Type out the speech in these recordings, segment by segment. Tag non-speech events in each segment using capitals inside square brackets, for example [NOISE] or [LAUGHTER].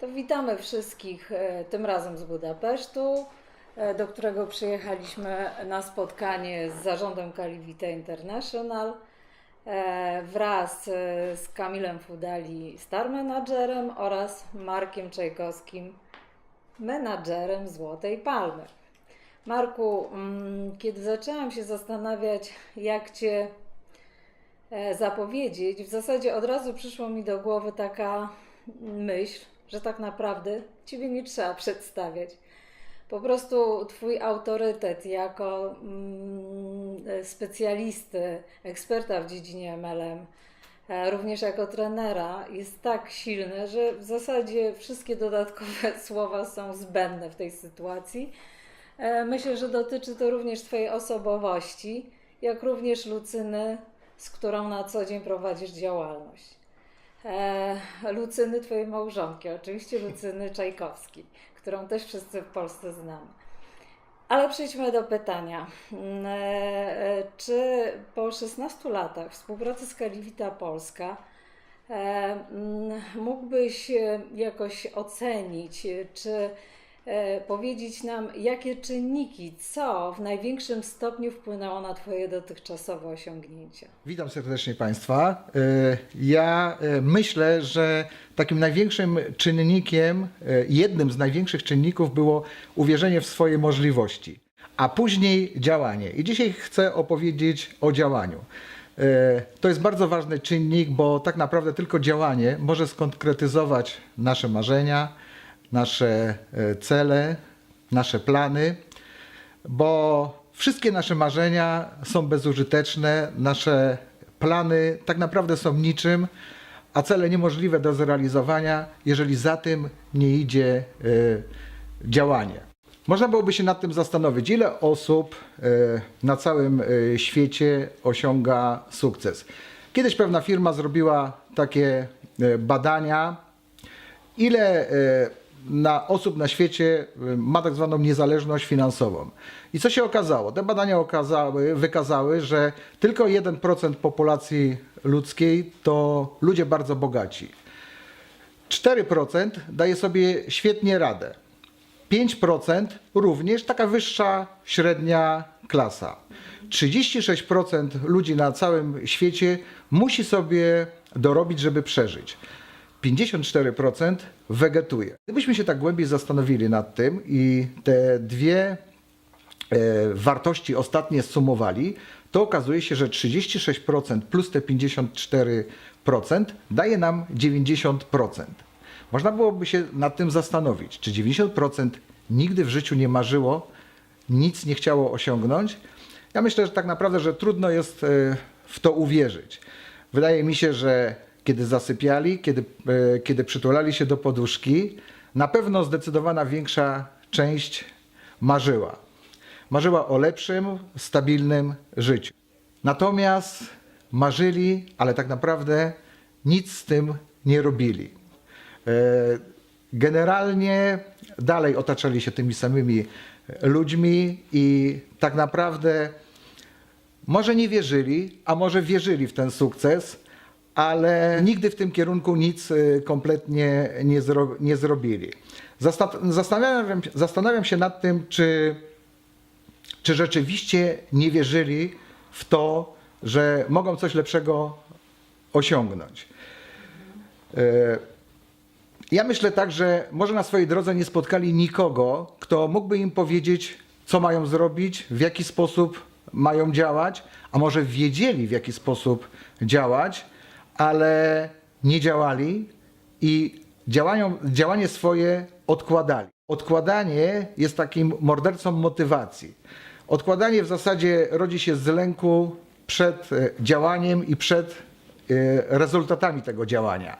To witamy wszystkich e, tym razem z Budapesztu, e, do którego przyjechaliśmy na spotkanie z zarządem Calivita International e, wraz z Kamilem Fudali, star managerem oraz Markiem Czajkowskim, menadżerem Złotej Palmy. Marku, mm, kiedy zaczęłam się zastanawiać, jak Cię zapowiedzieć, w zasadzie od razu przyszło mi do głowy taka myśl, że tak naprawdę Ciebie nie trzeba przedstawiać. Po prostu Twój autorytet jako mm, specjalisty, eksperta w dziedzinie MLM, e, również jako trenera, jest tak silny, że w zasadzie wszystkie dodatkowe [LAUGHS] słowa są zbędne w tej sytuacji. E, Myślę, że dotyczy to również Twojej osobowości, jak również Lucyny, z którą na co dzień prowadzisz działalność. E, Lucyny, Twojej małżonki, oczywiście Lucyny Czajkowskiej, którą też wszyscy w Polsce znamy. Ale przejdźmy do pytania. Mm, e, e, Czy po 16 latach współpracy z Calivita Polska mm, mógłbyś jakoś ocenić, czy powiedzieć nam, jakie czynniki, co w największym stopniu wpłynęło na Twoje dotychczasowe osiągnięcia? Witam serdecznie Państwa. Y, Ja y, myślę, że takim największym czynnikiem, jednym z największych czynników było uwierzenie w swoje możliwości, a później działanie. I dzisiaj chcę opowiedzieć o działaniu. To jest bardzo ważny czynnik, bo tak naprawdę tylko działanie może skonkretyzować nasze marzenia, nasze y, cele, nasze plany bo wszystkie nasze marzenia są bezużyteczne, nasze plany tak naprawdę są niczym, a cele niemożliwe do zrealizowania, jeżeli za tym nie idzie y, działanie. Można byłoby się nad tym zastanowić, ile osób y, na całym świecie osiąga sukces. Kiedyś pewna firma zrobiła takie badania, ile e, na osób na świecie e, ma tak zwaną niezależność finansową. I co się okazało? Te badania okazały, wykazały, że tylko 1% populacji ludzkiej to ludzie bardzo bogaci. 4% daje sobie świetnie radę. 5% również taka wyższa średnia klasa. 36% ludzi na całym świecie musi sobie dorobić, żeby przeżyć. 54% wegetuje. Gdybyśmy się tak głębiej zastanowili nad tym i te dwie e, wartości ostatnie sumowali, to okazuje się, że 36% plus te 54% daje nam 90%. Można byłoby się nad tym zastanowić, czy 90% nigdy w życiu nie marzyło, nic nie chciało osiągnąć. Ja myślę, że tak naprawdę, że trudno jest e, w to uwierzyć. Wydaje mi się, że kiedy zasypiali, kiedy, e, kiedy przytulali się do poduszki, na pewno zdecydowana większa część marzyła. Marzyła o lepszym, stabilnym życiu. Natomiast marzyli, ale tak naprawdę nic z tym nie robili. E, Generalnie dalej otaczali się tymi samymi ludźmi i tak naprawdę może nie wierzyli, a może wierzyli w ten sukces, ale nigdy w tym kierunku nic y, kompletnie nie, zro, nie zrobili. Zasta- Zastanawiam, zastanawiam się nad tym, czy, czy rzeczywiście nie wierzyli w to, że mogą coś lepszego osiągnąć. E, Ja myślę tak, że może na swojej drodze nie spotkali nikogo, kto mógłby im powiedzieć, co mają zrobić, w jaki sposób mają działać, a może wiedzieli, w jaki sposób działać, ale nie działali i działanie swoje odkładali. Odkładanie jest takim mordercą motywacji. Odkładanie w zasadzie rodzi się z lęku przed e, działaniem i przed e, rezultatami tego działania.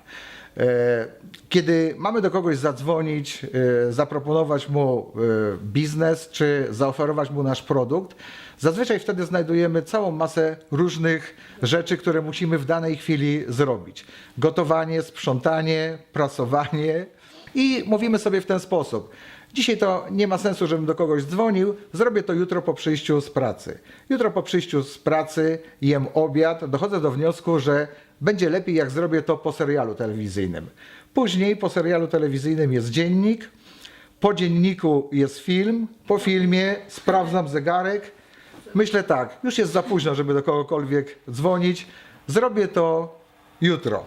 E, Kiedy mamy do kogoś zadzwonić, e, zaproponować mu e, biznes czy zaoferować mu nasz produkt, zazwyczaj wtedy znajdujemy całą masę różnych rzeczy, które musimy w danej chwili zrobić. Gotowanie, sprzątanie, prasowanie i mówimy sobie w ten sposób. Dzisiaj to nie ma sensu, żebym do kogoś dzwonił, zrobię to jutro po przyjściu z pracy. Jutro po przyjściu z pracy jem obiad, dochodzę do wniosku, że będzie lepiej, jak zrobię to po serialu telewizyjnym. Później po serialu telewizyjnym jest dziennik, po dzienniku jest film, po filmie sprawdzam zegarek. Myślę tak, już jest za późno, żeby do kogokolwiek dzwonić. Zrobię to jutro.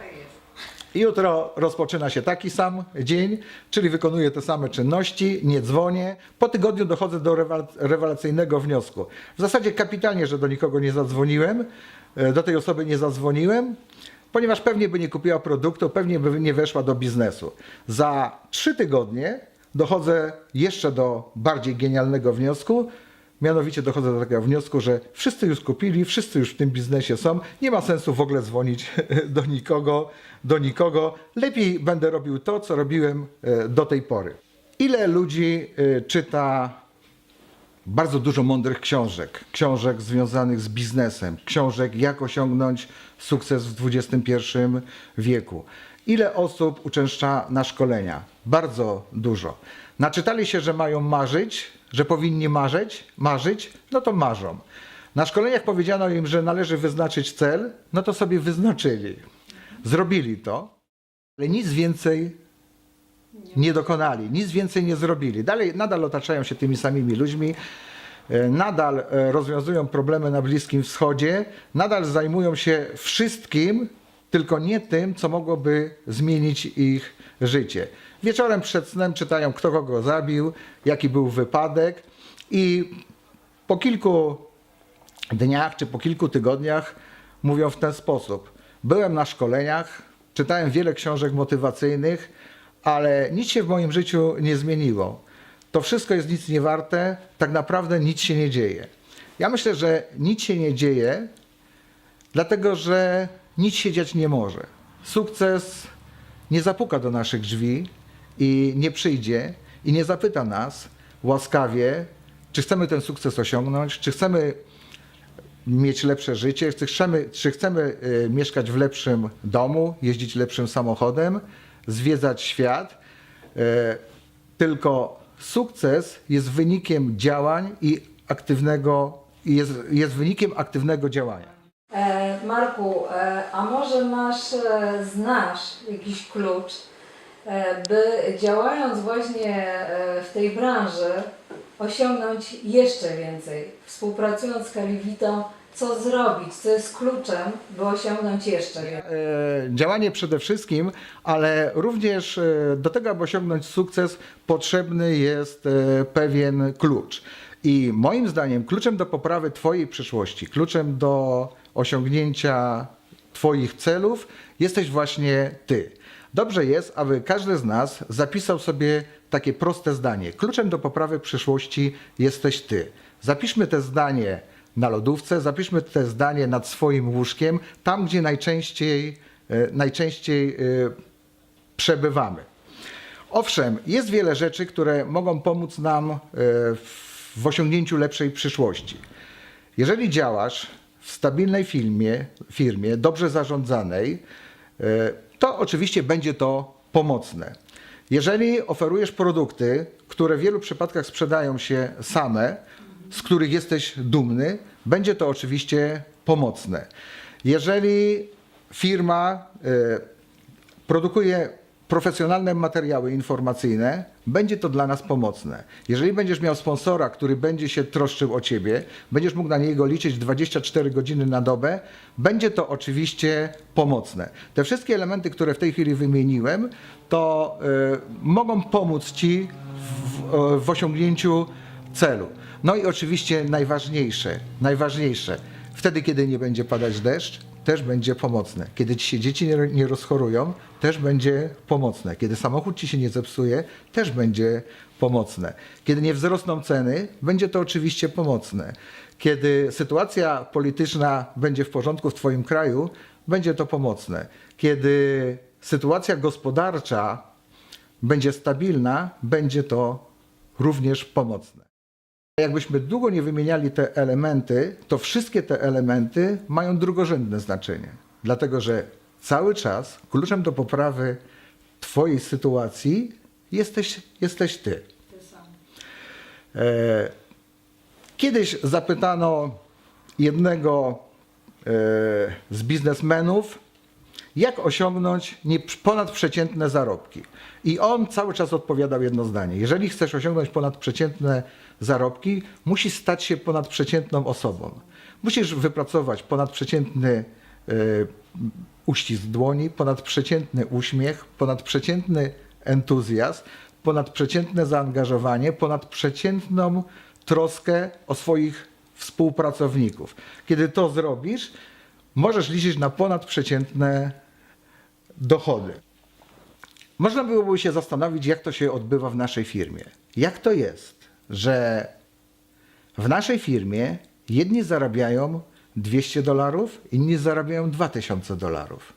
Jutro rozpoczyna się taki sam dzień, czyli wykonuję te same czynności, nie dzwonię. Po tygodniu dochodzę do rewelacyjnego wniosku. W zasadzie kapitalnie, że do nikogo nie zadzwoniłem, do tej osoby nie zadzwoniłem, ponieważ pewnie by nie kupiła produktu, pewnie by nie weszła do biznesu. Za trzy tygodnie dochodzę jeszcze do bardziej genialnego wniosku. Mianowicie dochodzę do takiego wniosku, że wszyscy już kupili, wszyscy już w tym biznesie są, nie ma sensu w ogóle dzwonić [LAUGHS] do nikogo, do nikogo. Lepiej będę robił to, co robiłem e, do tej pory. Ile ludzi e, czyta bardzo dużo mądrych książek, książek związanych z biznesem, książek jak osiągnąć sukces w XXI wieku. Ile osób uczęszcza na szkolenia? Bardzo dużo. Naczytali się, że mają marzyć, że powinni marzyć, marzyć, no to marzą. Na szkoleniach powiedziano im, że należy wyznaczyć cel, no to sobie wyznaczyli. Zrobili to, ale nic więcej nie dokonali, nic więcej nie zrobili. Dalej, nadal otaczają się tymi samymi ludźmi, e, nadal e, rozwiązują problemy na Bliskim Wschodzie, nadal zajmują się wszystkim, tylko nie tym, co mogłoby zmienić ich życie. Wieczorem przed snem czytają, kto kogo zabił, jaki był wypadek i po kilku dniach czy po kilku tygodniach mówią w ten sposób. Byłem na szkoleniach, czytałem wiele książek motywacyjnych, ale nic się w moim życiu nie zmieniło. To wszystko jest nic nie warte, tak naprawdę nic się nie dzieje. Ja myślę, że nic się nie dzieje, dlatego że nic się dziać nie może. Sukces nie zapuka do naszych drzwi i nie przyjdzie i nie zapyta nas łaskawie, czy chcemy ten sukces osiągnąć, czy chcemy mieć lepsze życie, czy chcemy, czy chcemy y, mieszkać w lepszym domu, jeździć lepszym samochodem, zwiedzać świat. Y, tylko sukces jest wynikiem działań i aktywnego, jest, jest wynikiem aktywnego działania. E, Marku, e, a może masz, e, znasz jakiś klucz, e, by działając właśnie e, w tej branży osiągnąć jeszcze więcej, współpracując z Kaliwitą, co zrobić, co jest kluczem, by osiągnąć jeszcze więcej? E, działanie przede wszystkim, ale również e, do tego, aby osiągnąć sukces, potrzebny jest e, pewien klucz. I moim zdaniem kluczem do poprawy Twojej przyszłości, kluczem do osiągnięcia Twoich celów jesteś właśnie Ty. Dobrze jest, aby każdy z nas zapisał sobie takie proste zdanie. Kluczem do poprawy przyszłości jesteś Ty. Zapiszmy te zdanie na lodówce, zapiszmy te zdanie nad swoim łóżkiem, tam gdzie najczęściej, e, najczęściej e, przebywamy. Owszem, jest wiele rzeczy, które mogą pomóc nam e, w osiągnięciu lepszej przyszłości. Jeżeli działasz w stabilnej firmie, firmie dobrze zarządzanej, to oczywiście będzie to pomocne. Jeżeli oferujesz produkty, które w wielu przypadkach sprzedają się same, z których jesteś dumny, będzie to oczywiście pomocne. Jeżeli firma e, produkuje profesjonalne materiały informacyjne, będzie to dla nas pomocne. Jeżeli będziesz miał sponsora, który będzie się troszczył o ciebie, będziesz mógł na niego liczyć 24 godziny na dobę, będzie to oczywiście pomocne. Te wszystkie elementy, które w tej chwili wymieniłem, to y, mogą pomóc ci w, w, w osiągnięciu celu. No i oczywiście najważniejsze, najważniejsze, wtedy kiedy nie będzie padać deszcz, też będzie pomocne. Kiedy ci się dzieci nie, rozchorują, też będzie pomocne. Kiedy samochód ci się nie zepsuje, też będzie pomocne. Kiedy nie wzrosną ceny, będzie to oczywiście pomocne. Kiedy sytuacja polityczna będzie w porządku w Twoim kraju, będzie to pomocne. Kiedy sytuacja gospodarcza będzie stabilna, będzie to również pomocne. Jakbyśmy długo nie wymieniali te elementy, to wszystkie te elementy mają drugorzędne znaczenie. Dlatego, że cały czas kluczem do poprawy Twojej sytuacji jesteś, jesteś Ty. E, Kiedyś zapytano jednego e, z biznesmenów, jak osiągnąć ponadprzeciętne zarobki. I on cały czas odpowiadał jedno zdanie. Jeżeli chcesz osiągnąć ponadprzeciętne zarobki, musisz stać się ponadprzeciętną osobą. Musisz wypracować ponadprzeciętny e, uścisk dłoni, ponadprzeciętny uśmiech, ponadprzeciętny entuzjazm, ponadprzeciętne zaangażowanie, ponadprzeciętną troskę o swoich współpracowników. Kiedy to zrobisz, możesz liczyć na ponadprzeciętne dochody. Można byłoby się zastanowić, jak to się odbywa w naszej firmie. Jak to jest, że w naszej firmie jedni zarabiają 200 dolarów, inni zarabiają 2000 dolarów.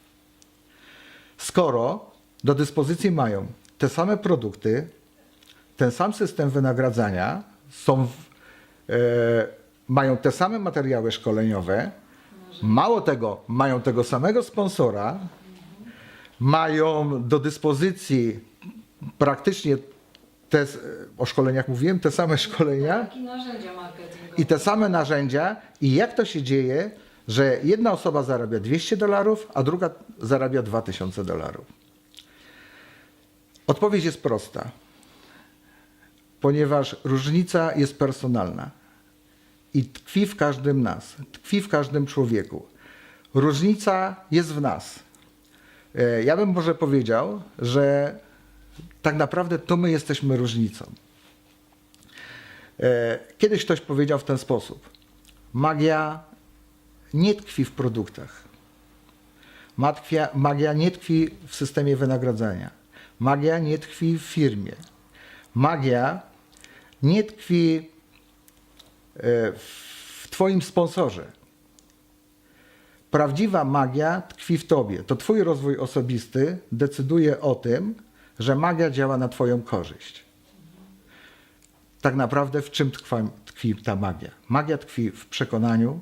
Skoro do dyspozycji mają te same produkty, ten sam system wynagradzania, są w, e, mają te same materiały szkoleniowe, mało tego, mają tego samego sponsora, mają do dyspozycji praktycznie te, o szkoleniach mówiłem, te same szkolenia i te same narzędzia. I jak to się dzieje, że jedna osoba zarabia 200 dolarów, a druga zarabia 2000 dolarów? Odpowiedź jest prosta. Ponieważ różnica jest personalna i tkwi w każdym nas, tkwi w każdym człowieku. Różnica jest w nas. E, Ja bym może powiedział, że tak naprawdę to my jesteśmy różnicą. E, Kiedyś ktoś powiedział w ten sposób: Magia nie tkwi w produktach. Magia, magia nie tkwi w systemie wynagradzania. Magia nie tkwi w firmie. Magia nie tkwi e, w Twoim sponsorze. Prawdziwa magia tkwi w Tobie. To Twój rozwój osobisty decyduje o tym, że magia działa na Twoją korzyść tak naprawdę w czym tkwa, tkwi ta magia? Magia tkwi w przekonaniu,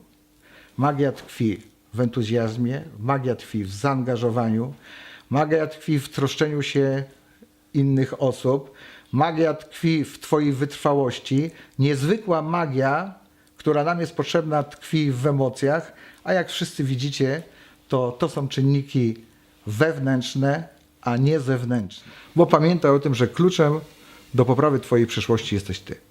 magia tkwi w entuzjazmie, magia tkwi w zaangażowaniu, magia tkwi w troszczeniu się innych osób, magia tkwi w Twojej wytrwałości. Niezwykła magia, która nam jest potrzebna, tkwi w emocjach, a jak wszyscy widzicie, to, to są czynniki wewnętrzne, a nie zewnętrzne. Bo pamiętaj o tym, że kluczem do poprawy Twojej przyszłości jesteś Ty.